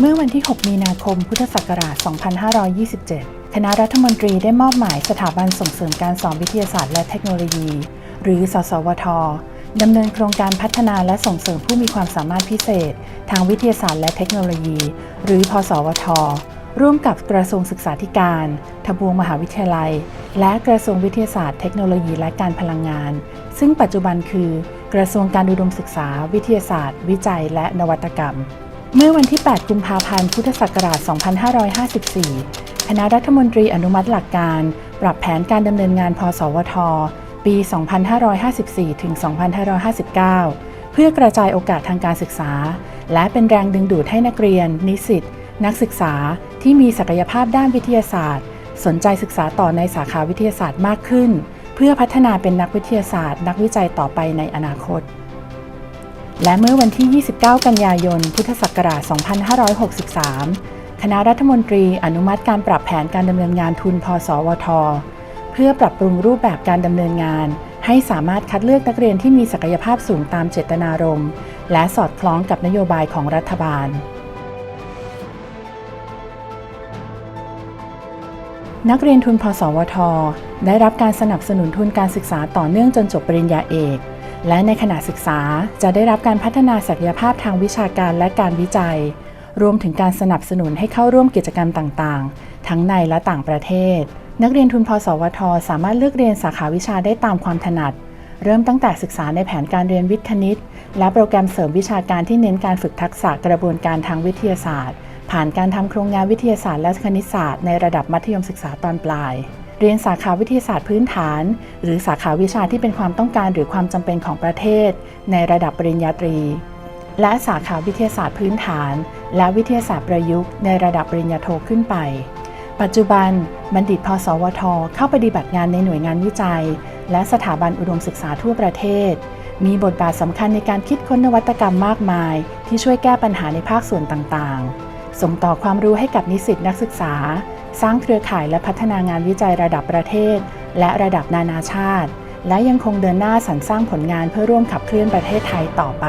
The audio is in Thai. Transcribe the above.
เมื่อวันที่ 6 มีนาคม พุทธศักราช 2527 คณะรัฐมนตรีได้มอบหมายสถาบันส่งเสริมการสอนวิทยาศาสตร์และเทคโนโลยี หรือ สสวท ดำเนินโครงการพัฒนาและส่งเสริมผู้มีความสามารถพิเศษ ทางวิทยาศาสตร์และเทคโนโลยี หรือ พสวท ร่วมกับกระทรวงศึกษาธิการ ทบวงมหาวิทยาลัย และกระทรวงวิทยาศาสตร์เทคโนโลยีและการพลังงาน ซึ่งปัจจุบันคือ กระทรวงการอุดมศึกษา วิทยาศาสตร์ วิจัย และนวัตกรรม เมื่อวันที่ 8 กุมภาพันธ์ พุทธศักราช 2554 คณะรัฐมนตรีอนุมัติหลักการ ปรับแผนการดำเนินงาน พสวท ปี 2554 ถึง 2559 เพื่อกระจายโอกาสทางการศึกษา และเป็นแรงดึงดูดให้นักเรียน นิสิต นักศึกษาที่มีศักยภาพด้านวิทยาศาสตร์ สนใจศึกษาต่อในสาขาวิทยาศาสตร์มากขึ้น เพื่อพัฒนาเป็นนักวิทยาศาสตร์ นักวิจัยต่อไปในอนาคต และเมื่อวันที่ 29 กันยายน พุทธศักราช 2563 คณะรัฐมนตรีอนุมัติการปรับแผนการดำเนินงานทุนพสวท เพื่อปรับปรุงรูปแบบการดำเนินงาน ให้สามารถคัดเลือกนักเรียนที่มีศักยภาพสูงตามเจตนารมณ์ และสอดคล้องกับนโยบายของรัฐบาล นักเรียนทุนพสวท ได้รับการสนับสนุนทุนการศึกษาต่อเนื่องจนจบปริญญาเอก และในขณะศึกษาจะได้รับการพัฒนาศักยภาพทางวิชาการและการวิจัย รวมถึงการสนับสนุนให้เข้าร่วมกิจกรรมต่างๆ ทั้งในและต่างประเทศ นักเรียนทุนพสวท สามารถเลือกเรียนสาขาวิชาได้ตามความถนัด เริ่มตั้งแต่ศึกษาในแผนการเรียนวิทย์คณิต และโปรแกรมเสริมวิชาการที่เน้นการฝึกทักษะกระบวนการทางวิทยาศาสตร์ ผ่านการทำโครงงานวิทยาศาสตร์และคณิตศาสตร์ในระดับมัธยมศึกษาตอนปลาย เรียนสาขาวิทยาศาสตร์พื้นฐาน หรือสาขาวิชาที่เป็นความต้องการหรือความจำเป็นของประเทศ ในระดับปริญญาตรี และสาขาวิทยาศาสตร์พื้นฐาน และวิทยาศาสตร์ประยุกต์ในระดับปริญญาโทขึ้นไป ปัจจุบัน บัณฑิตพสวท เข้าปฏิบัติงานในหน่วยงานวิจัย และสถาบันอุดมศึกษาทั่วประเทศ มีบทบาทสำคัญในการคิดค้นนวัตกรรมมากมาย ที่ช่วยแก้ปัญหาในภาคส่วนต่างๆ ส่งต่อความรู้ให้กับนิสิตนักศึกษา สร้างเครือข่ายและพัฒนางานวิจัยระดับประเทศ และระดับนานาชาติ และยังคงเดินหน้าสรรสร้างผลงานเพื่อร่วมขับเคลื่อนประเทศไทยต่อไป